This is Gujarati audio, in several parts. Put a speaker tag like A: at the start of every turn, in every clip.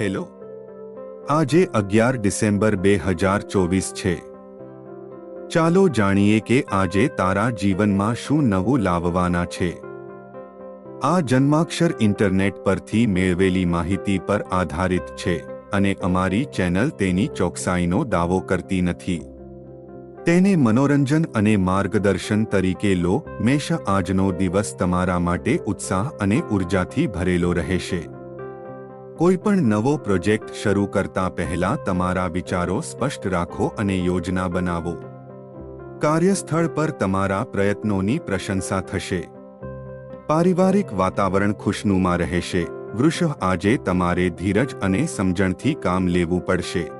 A: હેલો. આજે અગિયાર ડિસેમ્બર બે હજાર ચોવીસ છે. ચાલો જાણીએ કે આજે તારા જીવનમાં શું નવું લાવવાના છે. આ જન્માક્ષર ઇન્ટરનેટ પરથી મેળવેલી માહિતી પર આધારિત છે અને અમારી ચેનલ તેની ચોકસાઈનો દાવો કરતી નથી. તેને મનોરંજન અને માર્ગદર્શન તરીકે લો મેષ આજનો દિવસ તમારા માટે ઉત્સાહ અને ઉર્જાથી ભરેલો રહેશે. કોઈ પણ નવો પ્રોજેક્ટ શરૂ કરતા પહેલા તમારા વિચારો સ્પષ્ટ રાખો અને યોજના બનાવો. કાર્યસ્થળ પર તમારા પ્રયત્નોની પ્રશંસા થશે. પારિવારિક વાતાવરણ ખુશનુમા રહેશે. વૃષભ આજે તમારે ધીરજ અને સમજણથી કામ લેવું પડશે.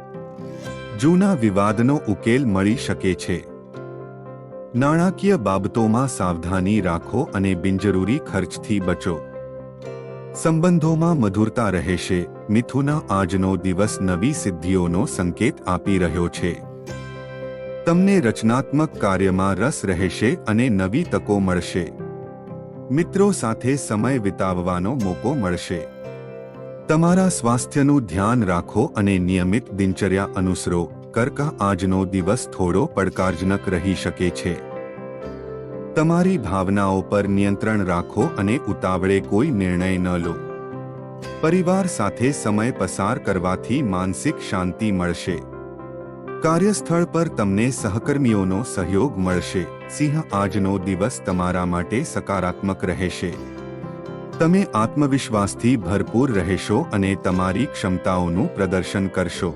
A: જૂના વિવાદનો ઉકેલ મળી શકે છે. નાણાકીય બાબતોમાં સાવધાની રાખો અને બિનજરૂરી ખર્ચથી બચો. સંબંધોમાં મધુરતા રહેશે મિથુના આજનો દિવસ નવી સિદ્ધિઓનો સંકેત આપી રહ્યો છે. તમને રચનાત્મક કાર્યમાં રસ રહેશે અને નવી તકો મળશે. મિત્રો સાથે સમય વિતાવવાનો મોકો મળશે. તમારા સ્વાસ્થ્યનું ધ્યાન રાખો અને નિયમિત દિનચર્યા અનુસરો. કર્ક આજનો દિવસ થોડો પડકારજનક રહી શકે છે. તમારી ભાવનાઓ પર નિયંત્રણ રાખો અને ઉતાવળે કોઈ નિર્ણય ન લો. પરિવાર સાથે સમય પસાર કરવાથી માનસિક શાંતિ મળશે. કાર્યસ્થળ પર તમને સહકર્મીઓનો સહયોગ મળશે. સિંહ આજનો દિવસ તમારા માટે સકારાત્મક રહેશે. તમે આત્મવિશ્વાસથી ભરપૂર રહેશો અને તમારી ક્ષમતાઓનું પ્રદર્શન કરશો.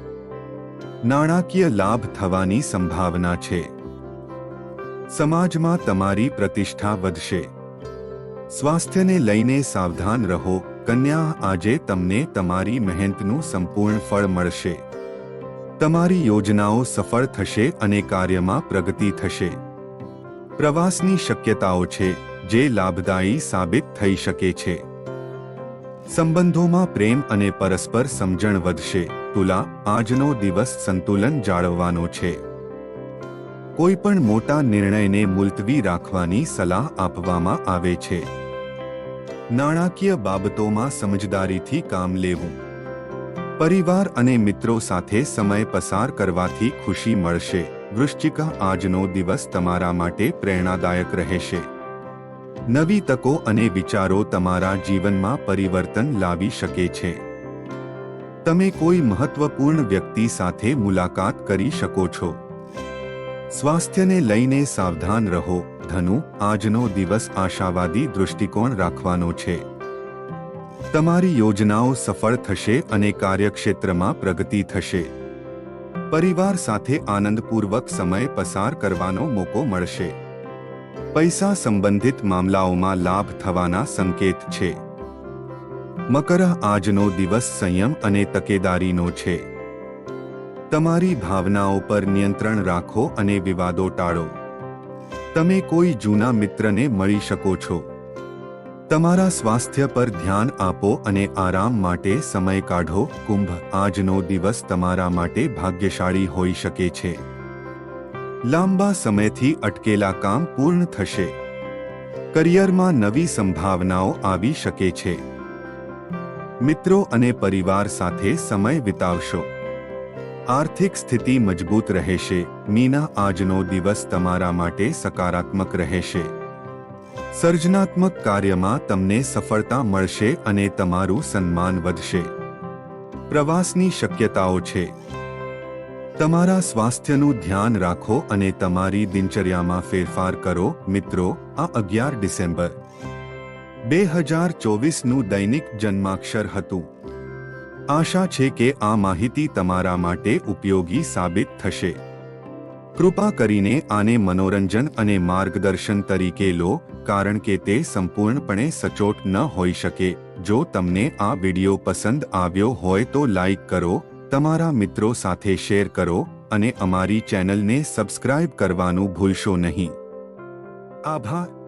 A: નાણાકીય લાભ થવાની સંભાવના છે. સમાજમાં તમારી પ્રતિષ્ઠા વધશે. સ્વાસ્થ્યને લઈને સાવધાન રહો. કન્યા, આજે તમને તમારી મહેનતનું સંપૂર્ણ ફળ મળશે. તમારી યોજનાઓ સફળ થશે અને કાર્યમાં પ્રગતિ થશે. પ્રવાસની શક્યતાઓ છે, જે લાભદાયી સાબિત થઈ શકે છે. સંબંધોમાં પ્રેમ અને પરસ્પર સમજણ વધશે. તુલા, આજનો દિવસ સંતુલન જાળવવાનો છે. કોઈ પણ મોટા નિર્ણયને મુલતવી રાખવાની સલાહ આપવામાં આવે છે. નાણાકીય બાબતોમાં સમજદારીથી કામ લેવું. પરિવાર અને મિત્રો સાથે સમય પસાર કરવાથી ખુશી મળશે. વૃશ્ચિકા આજનો દિવસ તમારા માટે પ્રેરણાદાયક રહેશે. નવી તકો અને વિચારો તમારા જીવનમાં પરિવર્તન લાવી શકે છે. તમે કોઈ મહત્વપૂર્ણ વ્યક્તિ સાથે મુલાકાત કરી શકો છો. સ્વાસ્થ્યને લઈને સાવધાન રહો, ધનુ, આજનો દિવસ આશાવાદી દૃષ્ટિકોણ રાખવાનો છે. તમારી યોજનાઓ સફળ થશે અને કાર્યક્ષેત્રમાં પ્રગતિ થશે. પરિવાર સાથે આનંદપૂર્વક સમય પસાર કરવાનો મોકો મળશે. પૈસા સંબંધિત મામલાઓમાં લાભ થવાના સંકેત છે. મકર આજનો દિવસ સંયમ અને તકેદારીનો છે. તમારી ભાવનાઓ પર નિયંત્રણ રાખો અને વિવાદો ટાળો. તમે કોઈ જૂના મિત્રને મળી શકો છો. તમારા સ્વાસ્થ્ય પર ધ્યાન આપો અને આરામ માટે સમય કાઢો. કુંભ આજનો દિવસ તમારા માટે ભાગ્યશાળી હોઈ શકે છે. લાંબા સમયથી અટકેલા કામ પૂર્ણ થશે. કરિયરમાં નવી સંભાવનાઓ આવી શકે છે. મિત્રો અને પરિવાર સાથે સમય વિતાવશો. આર્થિક સ્થિતિ મજબૂત રહેશે. મીના આજનો દિવસ તમારા માટે સકારાત્મક રહેશે. સર્જનાત્મક કાર્યમાં તમને સફળતા મળશે અને તમારું સન્માન વધશે. પ્રવાસની શક્યતાઓ છે. તમારા સ્વાસ્થ્યનું ધ્યાન રાખો અને તમારી દિનચર્યામાં ફેરફાર કરો. મિત્રો, આ અગિયાર ડિસેમ્બર, બે હજાર ચોવીસનું દૈનિક જન્માક્ષર હતું. આશા છે કે આ માહિતી તમારા માટે ઉપયોગી સાબિત થશે. કૃપા કરીને આને મનોરંજન અને માર્ગદર્શન તરીકે લો, કારણ કે તે સંપૂર્ણપણે સચોટ ન હોઈ શકે. જો તમને આ વિડિયો પસંદ આવ્યો હોય તો લાઈક કરો, તમારા મિત્રો સાથે શેર કરો, અને અમારી ચેનલને સબસ્ક્રાઇબ કરવાનું ભૂલશો નહીં. આભાર.